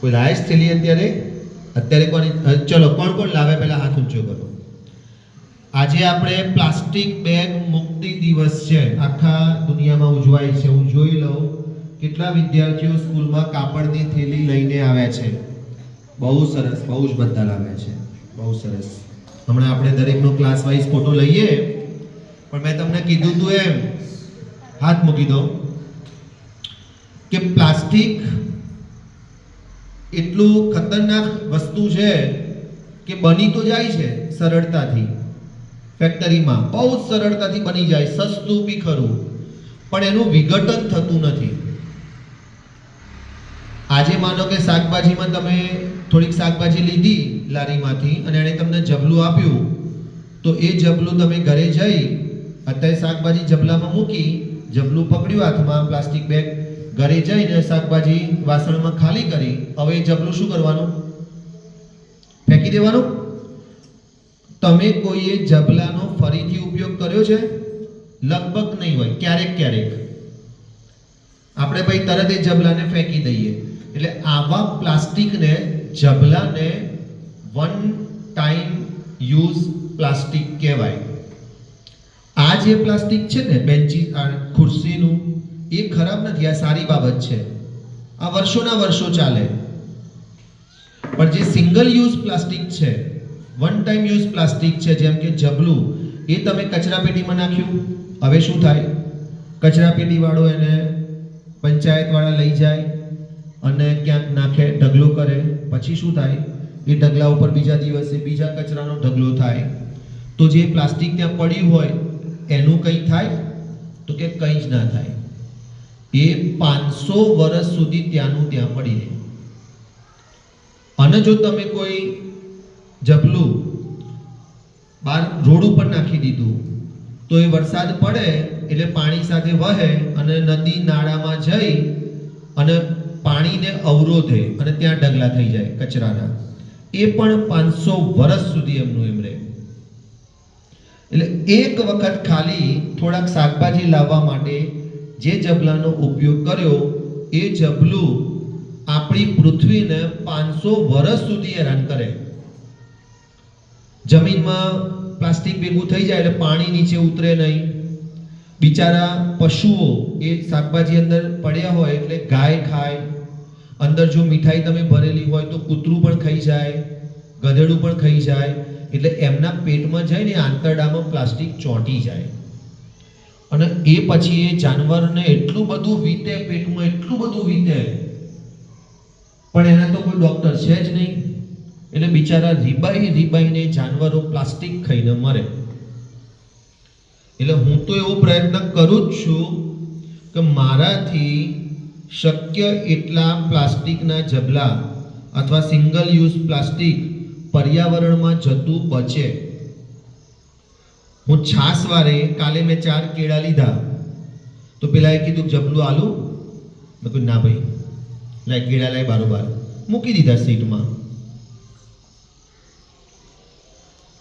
કોઈ રાઈસ થેલી અત્યારે? અત્યારે કોની ચલો, કોણ કોણ લાવે? પહેલા હાથ ઊંચો કરો. આજે આપણે પ્લાસ્ટિક બેગ મુક્તિ દિવસ છે. આખા દુનિયામાં ઉજવાય છે. હું જોઈ લઉં કેટલા વિદ્યાર્થીઓ સ્કૂલમાં કાપડની થેલી લઈને આવ્યા છે. બહુ સરસ, બહુ જ બધા લાવ્યા છે. બહુ સરસ. હમણાં આપણે દરેકનો ક્લાસ વાઇઝ ફોટો લઈએ. પણ મેં તમને કીધું તું એમ, હાથ મૂકી દો કે પ્લાસ્ટિક એટલું ખતરનાક વસ્તુ છે કે બની તો જાય છે સરળતાથી. ફેક્ટરીમાં બહુ જ સરળતાથી બની જાય, સસ્તું બી ખરું, પણ એનું વિઘટન થતું નથી. આજે માનો કે શાકભાજીમાં તમે થોડીક શાકભાજી લીધી લારીમાંથી અને એણે તમને જબલું આપ્યું, તો એ જબલું તમે ઘરે જઈ, અત્યારે શાકભાજી જબલામાં મૂકી, જબલું પકડ્યું હાથમાં, પ્લાસ્ટિક બેગ ઘરે જઈને શાકભાજી વાસણમાં ખાલી કરી હવે એ જબલું શું કરવાનું? ફેંકી દેવાનું? તમે કોઈએ જબલાનો ફરીથી ઉપયોગ કર્યો છે? લગભગ નહીં હોય, ક્યારેક ક્યારેક. આપણે ભાઈ તરત એ જબલાને ફેંકી દઈએ. એટલે આવા પ્લાસ્ટિકને જબલાને વન ટાઈમ યુઝ પ્લાસ્ટિક કહેવાય. આ જે પ્લાસ્ટિક છે ને, બેન્ચી ખુરશીનું એ ખરાબ નથી, આ સારી બાબત છે. આ વર્ષોના વર્ષો ચાલે. પણ જે સિંગલ યુઝ પ્લાસ્ટિક છે વન ટાઈમ યુઝ પ્લાસ્ટિક છે, જેમ કે જબલું, એ તમે કચરા પેટીમાં નાખ્યું, હવે શું થાય? કચરા પેટીવાળો એને પંચાયતવાળા લઈ જાય અને ક્યાંક નાખે, ઢગલો કરે. પછી શું થાય? એ ઢગલા ઉપર બીજા દિવસે બીજા કચરાનો ઢગલો થાય. તો જે પ્લાસ્ટિક ત્યાં પડ્યું હોય, એનું કંઈ થાય? તો કે કંઈ જ ના થાય. એ પાંચસો વર્ષ સુધી ત્યાંનું ત્યાં પડી રહે. અને જો તમે કોઈ જબલું બહાર રોડ ઉપર નાખી દીધું, તો એ વરસાદ પડે એટલે પાણી સાથે વહે અને નદી નાળામાં જઈ અને પાણીને અવરોધે અને ત્યાં ઢગલા થઈ જાય કચરાના. એ પણ પાંચસો વર્ષ સુધી એમનું એમ રહે. એટલે એક વખત ખાલી થોડાક શાકભાજી લાવવા માટે જે જબલાનો ઉપયોગ કર્યો, એ જબલું આપણી પૃથ્વીને પાંચસો વર્ષ સુધી હેરાન કરે. જમીનમાં પ્લાસ્ટિક ભેગું થઈ જાય એટલે પાણી નીચે ઉતરે નહીં. બિચારા પશુઓ એ શાકભાજી અંદર પડ્યા હોય એટલે ગાય ખાય. અંદર જો મીઠાઈ તમે ભરેલી હોય તો કૂતરું પણ ખાઈ જાય, ગધેડું પણ ખાઈ જાય. એટલે એમના પેટમાં જાય ને આંતરડામાં પ્લાસ્ટિક ચોંટી જાય. અને એ પછી એ જાનવરને એટલું બધું વીતે, પેટમાં એટલું બધું વીતે. પણ એના તો કોઈ ડોક્ટર છે જ નહીં. એટલે બિચારા રીબાઈ રીબાઈને જાનવરો પ્લાસ્ટિક ખાઈને મરે. એટલે હું તો એવો પ્રયત્ન કરું જ છું કે મારાથી શક્ય એટલા પ્લાસ્ટિકના જબલા અથવા સિંગલ યુઝ પ્લાસ્ટિક પર્યાવરણમાં જતું બચે. હું છાસ વારે કાલે મેં ચાર કેળા લીધા. તો પેલા એ કીધું, જબલું આલુ? મેં કહ્યું ના ભાઈ. લાય કેળા લાય બારોબાર. મૂકી દીધા સીટમાં.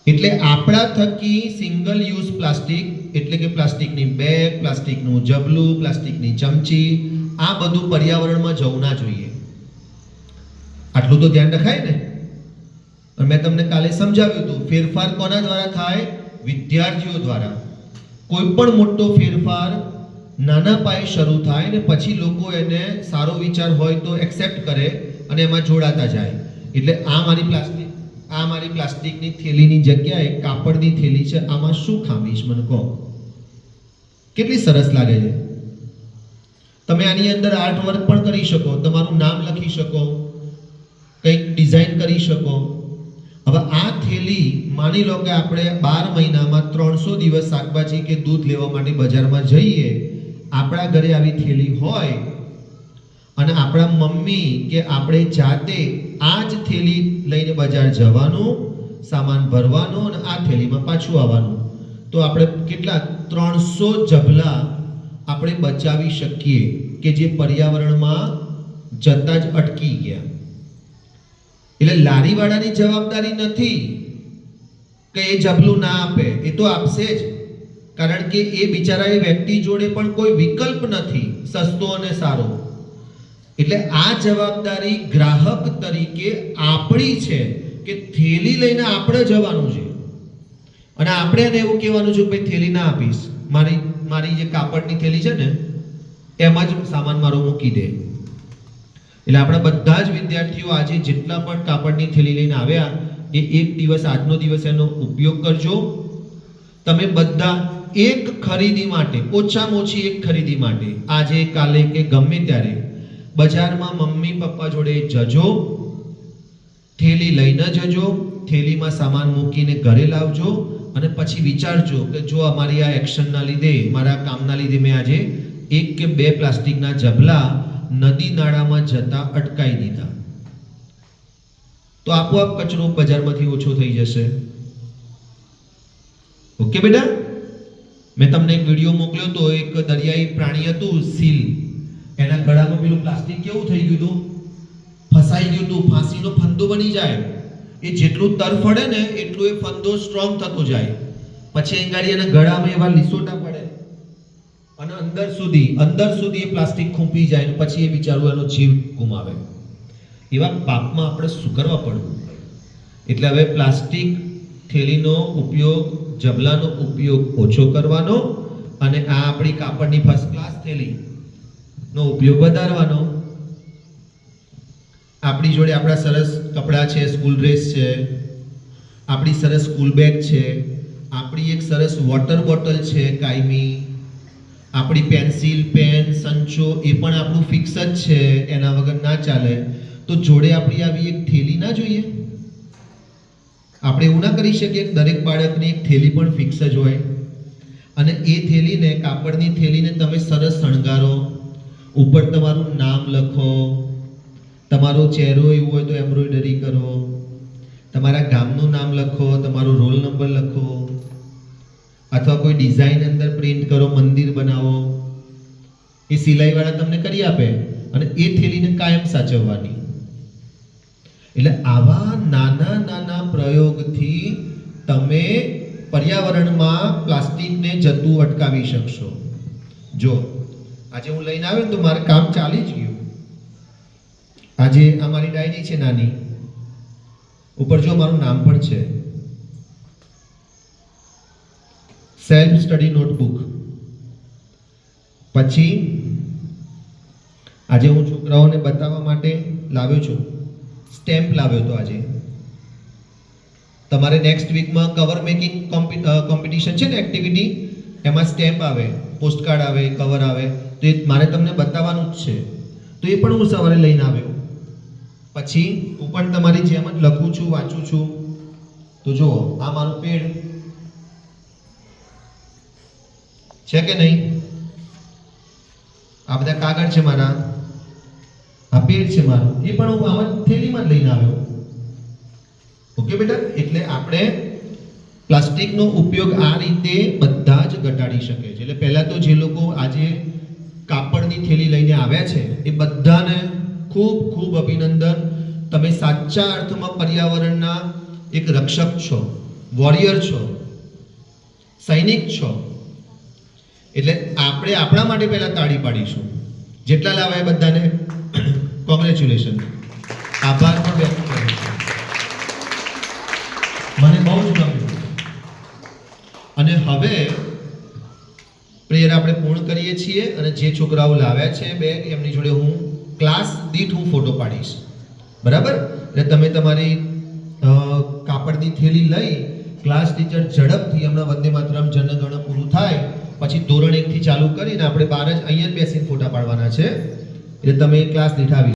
એટલે આપણા થકી સિંગલ યુઝ પ્લાસ્ટિક એટલે કે પ્લાસ્ટિકની બેગ પ્લાસ્ટિકનું જબલું પ્લાસ્ટિકની ચમચી, આ બધું પર્યાવરણમાં જવું ના જોઈએ. આટલું તો ધ્યાન રખાય ને? મેં તમને કાલે સમજાવ્યું હતું, ફેરફાર કોના દ્વારા થાય? વિદ્યાર્થીઓ દ્વારા કોઈ પણ મોટો ફેરફાર નાના પાયે શરૂ થાય ને પછી લોકો એને સારો વિચાર હોય તો એક્સેપ્ટ કરે અને એમાં જોડાતા જાય. એટલે આ મારી પ્લાસ્ટિક, આ મારી પ્લાસ્ટિકની થેલીની જગ્યાએ કાપડની થેલી છે. આમાં શું ખામી છે મને કહો? કેટલી સરસ લાગે છે. તમે આની અંદર આર્ટ વર્ક પણ કરી શકો, તમારું નામ લખી શકો, કંઈક ડિઝાઇન કરી શકો. હવે આ થેલી માની લો કે આપણે બાર મહિનામાં ત્રણસો દિવસ શાકભાજી કે દૂધ લેવા માટે બજારમાં જઈએ, આપણા ઘરે આવી થેલી હોય અને આપણા મમ્મી કે આપણે જાતે આ જ થેલી લઈને બજાર જવાનું, સામાન ભરવાનું અને આ થેલીમાં પાછું આવવાનું. તો આપણે કેટલા ત્રણસો જબલા આપણે બચાવી શકીએ કે જે પર્યાવરણમાં જતા જ અટકી ગયા. એટલે લારીવાળાની જવાબદારી નથી. કે એ જબલું ના આપે, એ તો આપશે જ. કારણ કે એ બિચારા એ વ્યક્તિ જોડે પણ કોઈ વિકલ્પ નથી, સસ્તો અને સારો. એટલે આ જવાબદારી ગ્રાહક તરીકે આપણી છે કે થેલી લઈને આપણે જવાનું છે. અને આપણે એને એવું કહેવાનું છે કે ભાઈ, થેલી ના આપીશ. મારી મારી જે કાપડની થેલી છે ને, એમાં જ સામાન મારો મૂકી દે. એટલે આપણા બધા જ વિદ્યાર્થીઓ આજે જેટલા પણ કાપડની થેલી લઈને આવ્યા એ એક દિવસ, આજનો દિવસ એનો ઉપયોગ કરજો. તમે બધા એક ખરીદી માટે, ઓછામાં ઓછી એક ખરીદી માટે, આજે, કાલે કે ગમે ત્યારે, બજારમાં મમ્મી પપ્પા જોડે જજો, થેલી લઈને જજો, થેલીમાં સામાન મૂકીને ઘરે લાવજો, અને પછી વિચારજો કે જો અમારી આ એક્શનના લીધે, મારા કામના લીધે મેં આજે એક કે બે પ્લાસ્ટિકના જબલા નદી નાળામાં જતા અટકાઈ દીધા. તો આપોઆપ કચરો બજારમાંથી ઓછો થઈ જશે. ઓકે બેટા? મેં તમને એક વીડિયો મોકલ્યો તો એક દરિયાઈ પ્રાણી હતું સીલ. એના ગળામાં પેલું પ્લાસ્ટિક કેવું થઈ ગયું હતું? ફસાઈ ગયું હતું. ફાંસીનો ફંદો બની જાય. એ જેટલું તરફડે ને એટલું એ ફંદો સ્ટ્રોંગ થતો જાય. પછી અહીં ગાડી એના ગળામાં એવા લીસોટા પડે. અને અંદર સુધી અંદર સુધી એ પ્લાસ્ટિક ખૂંપી જાય પછી એ બિચારું એનો જીવ ગુમાવે. એવા પાપમાં આપણે શું કરવા પડવું. એટલે હવે પ્લાસ્ટિક, થેલીનો ઉપયોગ, જબલાનો ઉપયોગ ઓછો કરવાનો અને આ આપણી કાપડની ફર્સ્ટ ક્લાસ થેલી નો ઉપયોગ વધારવાનો. આપણી જોડે આપણા સરસ કપડાં છે સ્કૂલ ડ્રેસ છે, આપણી સરસ સ્કૂલ બેગ છે, આપણી એક સરસ વોટર બોટલ છે કાયમી, આપણી પેન્સિલ પેન સંચો એ પણ આપણું ફિક્સ જ છે, એના વગર ના ચાલે. તો જોડે આપણી આવી એક થેલી ના જોઈએ? આપણે એવું ના કરી શકીએ દરેક બાળકની એક થેલી પણ ફિક્સ જ હોય. અને એ થેલીને, કાપડની થેલીને તમે સરસ શણગારો. ઉપર તમારું નામ લખો. તમારો ચહેરો એવું હોય તો એમ્બ્રોઇડરી કરો. તમારા ગામનું નામ લખો, તમારો રોલ નંબર લખો. અથવા કોઈ ડિઝાઇન અંદર પ્રિન્ટ કરો, મંદિર બનાવો. એ સિલાઈવાળા તમને કરી આપે અને એ થેલીને કાયમ સાચવવાની. એટલે આવા નાના નાના પ્રયોગથી તમે પર્યાવરણમાં પ્લાસ્ટિકને જતું અટકાવી શકશો. જો, આજે હું લઈને આવ્યો તો મારે કામ ચાલી જ ગયું. આજે આ મારી ડાયરી છે નાની. ઉપર જો મારું નામ પણ છે. Self study notebook. પછી આજે હું છોકરાઓને બતાવવા માટે લાવ્યો છું. સ્ટેમ્પ લાવ્યો હતો આજે. તમારે નેક્સ્ટ વીકમાં કવર મેકિંગ કોમ્પિટિશન છે ને એક્ટિવિટી એમાં સ્ટેમ્પ આવે પોસ્ટકાર્ડ આવે કવર આવે, તો એ મારે તમને બતાવવાનું જ છે. તો એ પણ હું સવારે લઈને આવ્યો. પછી હું પણ તમારી જેમ જ લખું છું, વાંચું છું. તો જુઓ, આ મારું પેડ. છે કે નહીં? આ બધા કાગળ છે મારા. આ પેડ છે મારું. એ પણ હું આમાં થેલીમાં લઈને આવ્યો. ઓકે બેટા? એટલે આપણે પ્લાસ્ટિકનો ઉપયોગ આ રીતે બધા જ ઘટાડી શકે છે એટલે પહેલાં તો જે લોકો આજે કાપડની થેલી લઈને આવ્યા છે, એ બધાને ખૂબ ખૂબ અભિનંદન. તમે સાચા અર્થમાં પર્યાવરણના એક રક્ષક છો વોરિયર છો, સૈનિક છો. એટલે આપણે આપણા માટે પહેલાં તાળી પાડીશું. જેટલા લાવ્યા બધાને કોંગ્રેચ્યુલેશન આભાર પણ વ્યક્ત કરું છું. મને બહુ જ ગમ્યું. અને હવે પ્રેયર આપણે પૂર્ણ કરીએ છીએ અને જે છોકરાઓ લાવ્યા છે બે એમની જોડે હું ક્લાસ દીઠ હું ફોટો પાડીશ. બરાબર? એટલે તમે તમારી કાપડની થેલી લઈ ક્લાસ ટીચર ઝડપથી હમણાં વંદે માતરમ જનગણ પૂરું થાય, પછી ધોરણ એકથી ચાલુ કરીને આપણે બાર જ અહીંયા બેસીને ફોટા પાડવાના છે. એટલે તમે ક્લાસ દીઠ આવી